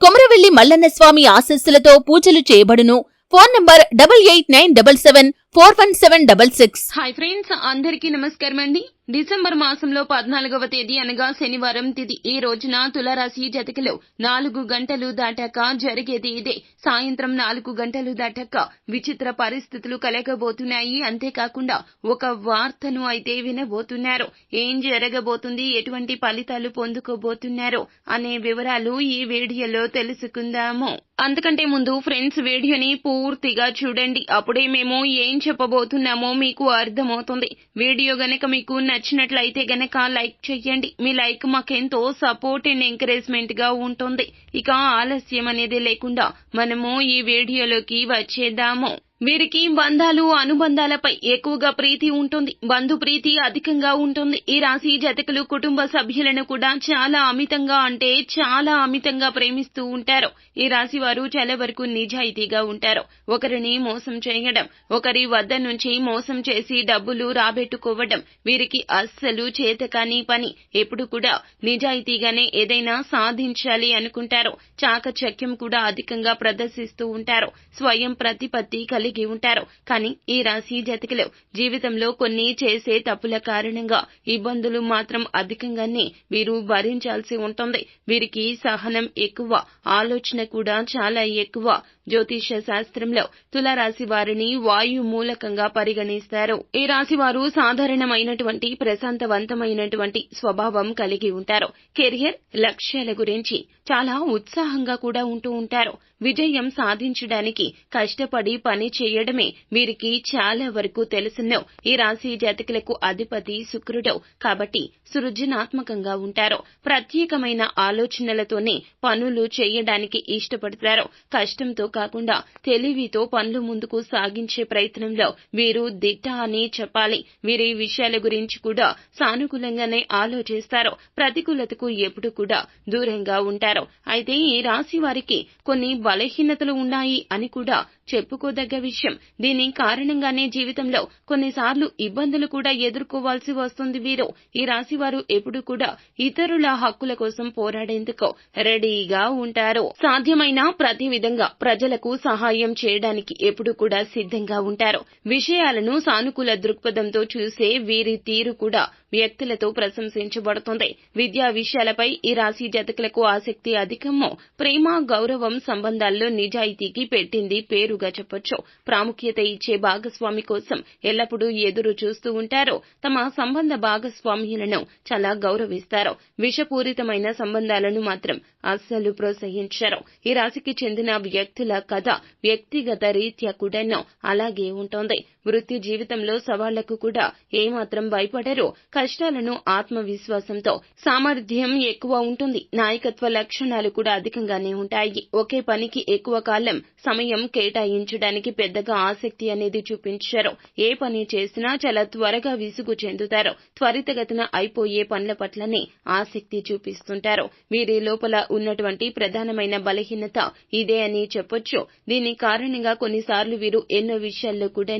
కొమరవెల్లి మల్లన్న స్వామి ఆశస్సులతో పూజలు చేయబడును. Phone number double eight nine double seven four one seven double six. Hi friends అందరికీ నమస్కారం అండి. డిసెంబర్ మాసంలో పద్నాలుగవ తేదీ అనగా శనివారం తిది ఈ రోజున తులారాశి జతకలో నాలుగు గంటలు దాటాక జరిగేది ఇదే. సాయంత్రం నాలుగు గంటలు దాటాక విచిత్ర పరిస్థితులు కలగబోతున్నాయి. అంతేకాకుండా ఒక వార్తను అయితే వినబోతున్నారు. ఏం జరగబోతుంది? ఎటువంటి ఫలితాలు పొందుకోబోతున్నారు? అనే వివరాలు ఈ వీడియోలో తెలుసుకుందాము. అంతకంటే ముందు ఫ్రెండ్స్ వీడియోని పూర్తిగా చూడండి. అప్పుడే మేము ఏం చెప్పబోతున్నామో మీకు అర్థమవుతుంది. వీడియో గనక మీకు నచ్చినట్లయితే గనక లైక్ చెయ్యండి. మీ లైక్ మాకెంతో సపోర్ట్ అండ్ ఎంకరేజ్మెంట్గా ఉంటుంది. ఇక ఆలస్యం అనేది లేకుండా మనము ఈ వీడియోలోకి వచ్చేద్దాము. వీరికి బంధాలు అనుబంధాలపై ఎక్కువగా ప్రీతి ఉంటుంది. బంధు ప్రీతి అధికంగా ఉంటుంది. ఈ రాశి జతకులు కుటుంబ సభ్యులను కూడా చాలా అమితంగా అంటే చాలా అమితంగా ప్రేమిస్తూ ఉంటారు. ఈ రాశి వారు చాలా వరకు నిజాయితీగా ఉంటారు. ఒకరిని మోసం చేయడం ఒకరి వద్ద నుంచి మోసం చేసి డబ్బులు రాబెట్టుకోవడం వీరికి అస్సలు చేతకాని పని. ఎప్పుడు కూడా నిజాయితీగానే ఏదైనా సాధించాలి అనుకుంటారు. చాకచక్యం కూడా అధికంగా ప్రదర్శిస్తూ ఉంటారు. స్వయం ప్రతిపత్తి కలిగి ఉంటారు. కానీ ఈ రాశి జతకులు జీవితంలో కొన్ని చేసే తప్పుల కారణంగా ఇబ్బందులు మాత్రం అధికంగానే వీరు భరించాల్సి ఉంటుంది. వీరికి సహనం ఎక్కువ ఆలోచన కూడా చాలా ఎక్కువ. జ్యోతిష శాస్త్రంలో తులారాశి వారిని వాయు మూలకంగా పరిగణిస్తారు. ఈ రాశి వారు సాధారణమైనటువంటి ప్రశాంతవంతమైనటువంటి స్వభావం కలిగి ఉంటారు. కెరియర్ లక్ష్యాల గురించి చాలా ఉత్సాహంగా కూడా ఉంటూ ఉంటారు. విజయం సాధించడానికి కష్టపడి పని చేయడమే వీరికి చాలా వరకు తెలుసును ఈ రాశి జాతకులకు అధిపతి శుక్రుడు. కాబట్టి సృజనాత్మకంగా ఉంటారు ప్రత్యేకమైన ఆలోచనలతోనే పనులు చేయడానికి ఇష్టపడతారు కష్టంతో కాకుండా తెలివితో పనులు ముందుకు సాగించే ప్రయత్నంలో వీరు దిట్ట అని చెప్పాలి. వీరి విషయాల గురించి కూడా సానుకూలంగానే ఆలోచిస్తారు ప్రతికూలతకు ఎప్పుడు కూడా దూరంగా ఉంటారు. అయితే ఈ రాశి వారికి కొన్ని బలహీనతలు ఉన్నాయి అని కూడా చెప్పుకోదగ్గ విషయం. దీని కారణంగానే జీవితంలో కొన్నిసార్లు ఇబ్బందులు కూడా ఎదుర్కోవాల్సి వస్తుంది వీరు. ఈ రాశి వారు ఎప్పుడు కూడా ఇతరుల హక్కుల కోసం పోరాడేందుకు రెడీగా ఉంటారు. సాధ్యమైన ప్రతి విధంగా ప్రజలకు సహాయం చేయడానికి ఎప్పుడు కూడా సిద్ధంగా ఉంటారు. విషయాలను సానుకూల దృక్పథంతో చూసే వీరి తీరు కూడా వ్యక్తులతో ప్రశంసించబడుతుంది. విద్యా విషయాలపై ఈ రాశి జతకులకు ఆసక్తి అధికము ప్రేమ గౌరవం సంబంధాల్లో నిజాయితీకి పెట్టింది పేరు పేరుగా చెప్పొచ్చు. ప్రాముఖ్యత ఇచ్చే భాగస్వామి కోసం ఎల్లప్పుడూ ఎదురు చూస్తూ ఉంటారో తమ సంబంధ భాగస్వామ్యులను చాలా గౌరవిస్తారు విషపూరితమైన సంబంధాలను మాత్రం అస్సలు ప్రోత్సహించరు. ఈ రాశికి చెందిన వ్యక్తుల కథ వ్యక్తిగత రీత్యా కూడాను అలాగే ఉంటుంది. వృత్తి జీవితంలో సవాళ్ళకు కూడా ఏమాత్రం భయపడరు. కష్టాలను ఆత్మవిశ్వాసంతో సామర్థ్యం ఎక్కువ ఉంటుంది. నాయకత్వ లక్షణాలు కూడా అధికంగానే ఉంటాయి. ఒకే పనికి ఎక్కువ కాలం సమయం కేటాయించడానికి పెద్దగా ఆసక్తి అనేది చూపించరు. ఏ పని చేసినా చాలా త్వరగా విసుగు చెందుతారు. త్వరితగతిన అయిపోయే పనుల పట్లనే ఆసక్తి చూపిస్తుంటారు. వీరి లోపల ఉన్నటువంటి ప్రధానమైన బలహీనత ఇదే అని చెప్పొచ్చు. దీని కారణంగా కొన్నిసార్లు వీరు ఎన్నో విషయాల్లో కూడా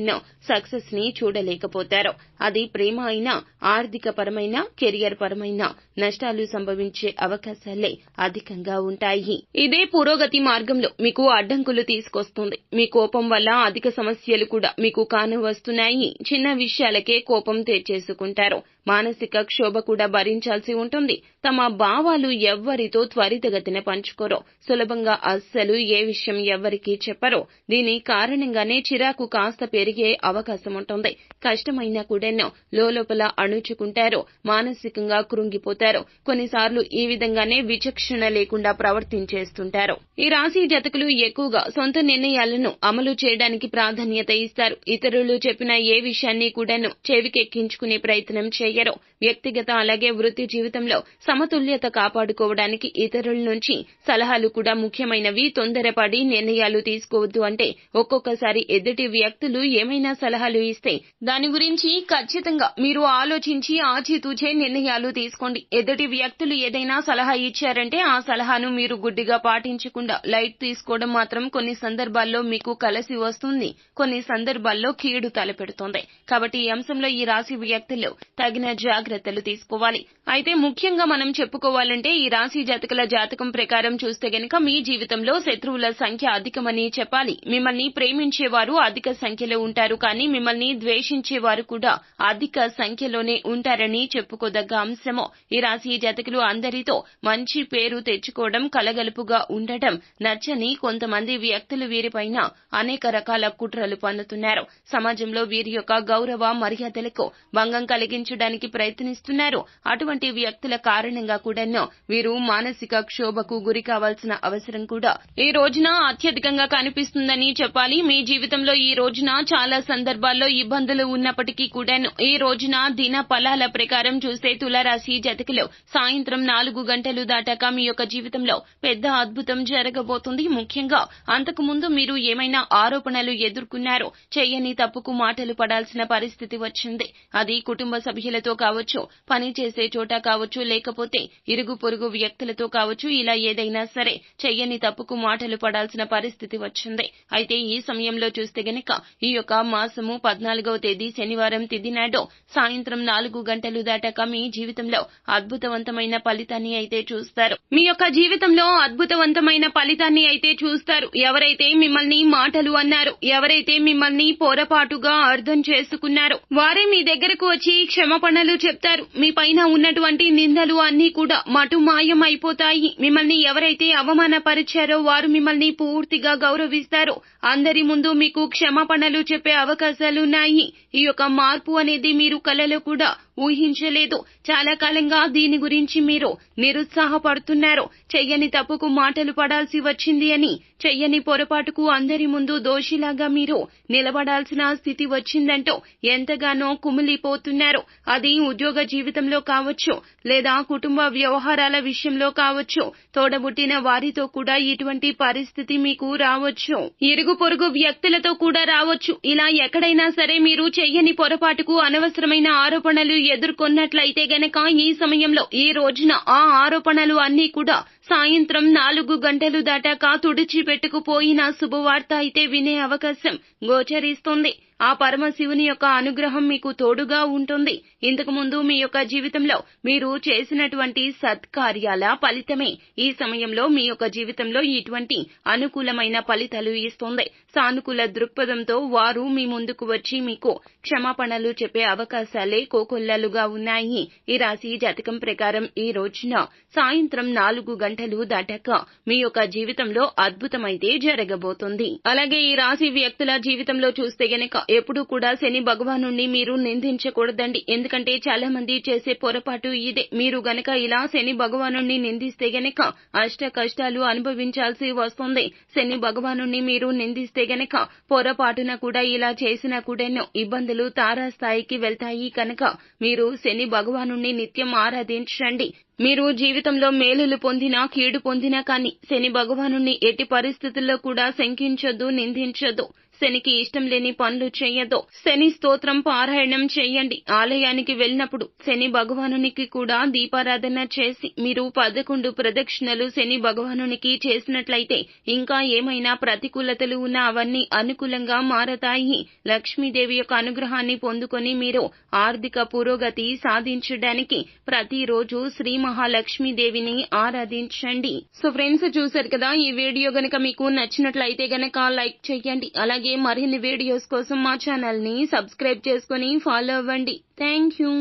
సక్సెస్ని చూడలేకపోతారు. అది ప్రేమ అయినా ఆర్థిక పరమైన కెరియర్ పరమైన నష్టాలు సంభవించే అవకాశాలే అధికంగా ఉంటాయి. ఇదే పురోగతి మార్గంలో మీకు అడ్డంకులు తీసుకొస్తుంది. మీ కోపం వల్ల అధిక సమస్యలు కూడా మీకు కానవస్తున్నాయి. చిన్న విషయాలకే కోపం తెచ్చేసుకుంటారు. మానసిక క్షోభ కూడా భరించాల్సి ఉంటుంది. తమ భావాలు ఎవ్వరితో త్వరితగతిన పంచుకోరో. సులభంగా అస్సలు ఏ విషయం ఎవ్వరికీ చెప్పరో. దీని కారణంగానే చిరాకు కాస్త పెరిగే అవకాశం ఉంటుంది. కష్టమైనా కూడానో లోపల అణుచుకుంటారో. మానసికంగా కృంగిపోతారు. కొన్నిసార్లు ఈ విధంగానే విచక్షణ లేకుండా ప్రవర్తించేస్తుంటారు. ఈ రాశి జతకులు ఎక్కువగా సొంత నిర్ణయాలను అమలు చేయడానికి ప్రాధాన్యత ఇస్తారు. ఇతరులు చెప్పిన ఏ విషయాన్ని కూడాను చెవికెక్కించుకునే ప్రయత్నం చేయరు చేయరు వ్యక్తిగత అలాగే వృత్తి జీవితంలో సమతుల్యత కాపాడుకోవడానికి ఇతరుల నుంచి సలహాలు కూడా ముఖ్యమైనవి. తొందరపడి నిర్ణయాలు తీసుకోవద్దు అంటే ఒక్కొక్కసారి ఎదుటి వ్యక్తులు ఏమైనా సలహాలు ఇస్తే దాని గురించి ఖచ్చితంగా మీరు ఆలోచించి ఆచితూచే నిర్ణయాలు తీసుకోండి. ఎదుటి వ్యక్తులు ఏదైనా సలహా ఇచ్చారంటే ఆ సలహాను మీరు గుడ్డిగా పాటించకుండా లైట్ తీసుకోవడం మాత్రం కొన్ని సందర్భాల్లో మీకు కలిసి వస్తుంది. కొన్ని సందర్భాల్లో కీడు తలపెడుతుంది. కాబట్టి ఈ అంశంలో ఈ రాశి వ్యక్తులు తగిన జాగ్రత్తలు తీసుకోవాలి. అయితే ముఖ్యంగా మనం చెప్పుకోవాలంటే ఈ రాశి జాతకుల జాతకం ప్రకారం చూస్తే గనక మీ జీవితంలో శత్రువుల సంఖ్య అధికమని చెప్పాలి. మిమ్మల్ని ప్రేమించేవారు అధిక సంఖ్యలో ఉంటారు కానీ మిమ్మల్ని ద్వేషించేవారు కూడా అధిక సంఖ్యలోనే ఉంటారని చెప్పుకోదగ్గ అంశము. ఈ రాశి జాతకులు అందరితో మంచి పేరు తెచ్చుకోవడం కలగలుపుగా ఉండటం నచ్చని కొంతమంది వ్యక్తులు వీరిపైన అనేక రకాల కుట్రలు పన్నుతున్నారు. సమాజంలో వీరి యొక్క గౌరవ మర్యాదలకు భంగం కలిగించడానికి ప్రయత్నిస్తున్నారు. అటువంటి వ్యక్తుల కారణంగా కూడాను వీరు మానసిక క్షోభకు గురి కావాల్సిన అవసరం కూడా ఈ రోజున అత్యధికంగా కనిపిస్తుందని చెప్పాలి. మీ జీవితంలో ఈ రోజున చాలా సందర్భాల్లో ఇబ్బందులు ఉన్నప్పటికీ కూడాను ఈ రోజున దిన ఫలాల ప్రకారం చూస్తే తులారాశి జతకులు సాయంత్రం నాలుగు గంటలు దాటాక మీ యొక్క జీవితంలో పెద్ద అద్భుతం జరగబోతుంది. ముఖ్యంగా అంతకు ముందు మీరు ఏమైనా ఆరోపణలు ఎదుర్కొన్నారో చేయని తప్పుకు మాటలు పడాల్సిన పరిస్థితి వచ్చింది. అది కుటుంబ సభ్యుల వ్యక్తులతో కావచ్చు పని చేసే చోట కావచ్చు లేకపోతే ఇరుగు పొరుగు వ్యక్తులతో కావచ్చు ఇలా ఏదైనా సరే చెయ్యని తప్పుకు మాటలు పడాల్సిన పరిస్థితి వచ్చింది. అయితే ఈ సమయంలో చూస్తే గనక ఈ యొక్క మాసము పద్నాలుగవ తేదీ శనివారం తిది నాడు సాయంత్రం నాలుగు గంటలు దాటాక మీ జీవితంలో అద్భుతవంతమైన ఫలితాన్ని అయితే చూస్తారు. మీ యొక్క జీవితంలో అద్భుతవంతమైన ఫలితాన్ని అయితే చూస్తారు. ఎవరైతే మిమ్మల్ని మాటలు అన్నారు ఎవరైతే మిమ్మల్ని పొరపాటుగా అర్థం చేసుకున్నారో వారే మీ దగ్గరకు వచ్చి క్షమ ఆరోపణలు చెప్తారు. మీ పైన ఉన్నటువంటి నిందలు అన్ని కూడా మటు మాయం అయిపోతాయి మిమ్మల్ని ఎవరైతే అవమానపరిచారో వారు మిమ్మల్ని పూర్తిగా గౌరవిస్తారు. అందరి ముందు మీకు క్షమాపణలు చెప్పే అవకాశాలున్నాయి. ఈ యొక్క మార్పు అనేది మీరు కలలో కూడా ఊహించలేదు. చాలా కాలంగా దీని గురించి మీరు నిరుత్సాహపడుతున్నారు. చెయ్యని తప్పుకు మాటలు పడాల్సి వచ్చింది అని చెయ్యని పొరపాటుకు అందరి ముందు దోషిలాగా మీరు నిలబడాల్సిన స్థితి వచ్చిందంటూ ఎంతగానో కుమిలిపోతున్నారు. అది ఉద్యోగ జీవితంలో కావచ్చు లేదా కుటుంబ వ్యవహారాల విషయంలో కావచ్చు తోడబుట్టిన వారితో కూడా ఇటువంటి పరిస్థితి మీకు రావచ్చు. ఇరుగు పొరుగు వ్యక్తులతో కూడా రావచ్చు. ఇలా ఎక్కడైనా సరే మీరు చెయ్యని పొరపాటుకు అనవసరమైన ఆరోపణలు ఎదుర్కొన్నట్లయితే గనక ఈ సమయంలో ఈ రోజున ఆ ఆరోపణలు అన్నీ కూడా సాయంత్రం నాలుగు గంటలు దాటాక తుడిచిపెట్టుకుపోయిన శుభవార్త అయితే వినే అవకాశం గోచరిస్తుంది. ఆ పరమశివుని యొక్క అనుగ్రహం మీకు తోడుగా ఉంటుంది. ఇంతకు ముందు మీ యొక్క జీవితంలో మీరు చేసినటువంటి సత్కార్యాల ఫలితమే. ఈ సమయంలో మీ యొక్క జీవితంలో ఇటువంటి అనుకూలమైన ఫలితాలు ఇస్తుంది. సానుకూల దృక్పథంతో వారు మీ ముందుకు వచ్చి మీకు క్షమాపణలు చెప్పే అవకాశాలే కోకొల్లలుగా ఉన్నాయి. ఈ రాశి జాతకం ప్రకారం ఈ రోజున సాయంత్రం నాలుగు గంటలు దాటాక మీ యొక్క జీవితంలో అద్భుతమైతే జరగబోతుంది. అలాగే ఈ రాశి వ్యక్తుల జీవితంలో చూస్తే గనక ఎప్పుడూ కూడా శని భగవాను మీరు నిందించకూడదండి. ఎందుకంటే చాలా మంది చేసే పొరపాటు ఇదే. మీరు గనక ఇలా శని భగవాను నిందిస్తే గనక అష్ట కష్టాలు అనుభవించాల్సి వస్తుంది. శని భగవాను మీరు నిందిస్తే గనక పొరపాటున కూడా ఇలా చేసినా కూడాను ఇబ్బందులు తారాస్థాయికి వెళ్తాయి. కనుక మీరు శని భగవాను నిత్యం ఆరాధించండి. మీరు జీవితంలో మేలులు పొందినా కీడు పొందినా కానీ శని భగవానుణ్ణి ఎట్టి పరిస్థితుల్లో కూడా శంకించొద్దు నిందించొద్దు. శనికి ఇష్టం లేని పనులు చేయదు శని స్తోత్రం పారాయణం చేయండి. ఆలయానికి వెళ్ళినప్పుడు శని భగవానునికి కూడా దీపారాధన చేసి మీరు పదకొండు ప్రదక్షిణలు శని భగవానునికి చేసినట్లయితే ఇంకా ఏమైనా ప్రతికూలతలు ఉన్నా అవన్నీ అనుకూలంగా మారతాయి. లక్ష్మీదేవి యొక్క అనుగ్రహాన్ని పొందుకొని మీరు ఆర్థిక పురోగతి సాధించడానికి ప్రతిరోజు శ్రీ మహాలక్ష్మీదేవిని ఆరాధించండి. సో ఫ్రెండ్స్ చూశారు కదా ఈ వీడియో గనక మీకు నచ్చినట్లయితే గనక లైక్ చేయండి. అలాగే మరిన్ని వీడియోస్ కోసం మా ఛానల్ని సబ్స్క్రైబ్ చేసుకుని ఫాలో అవ్వండి. Thank you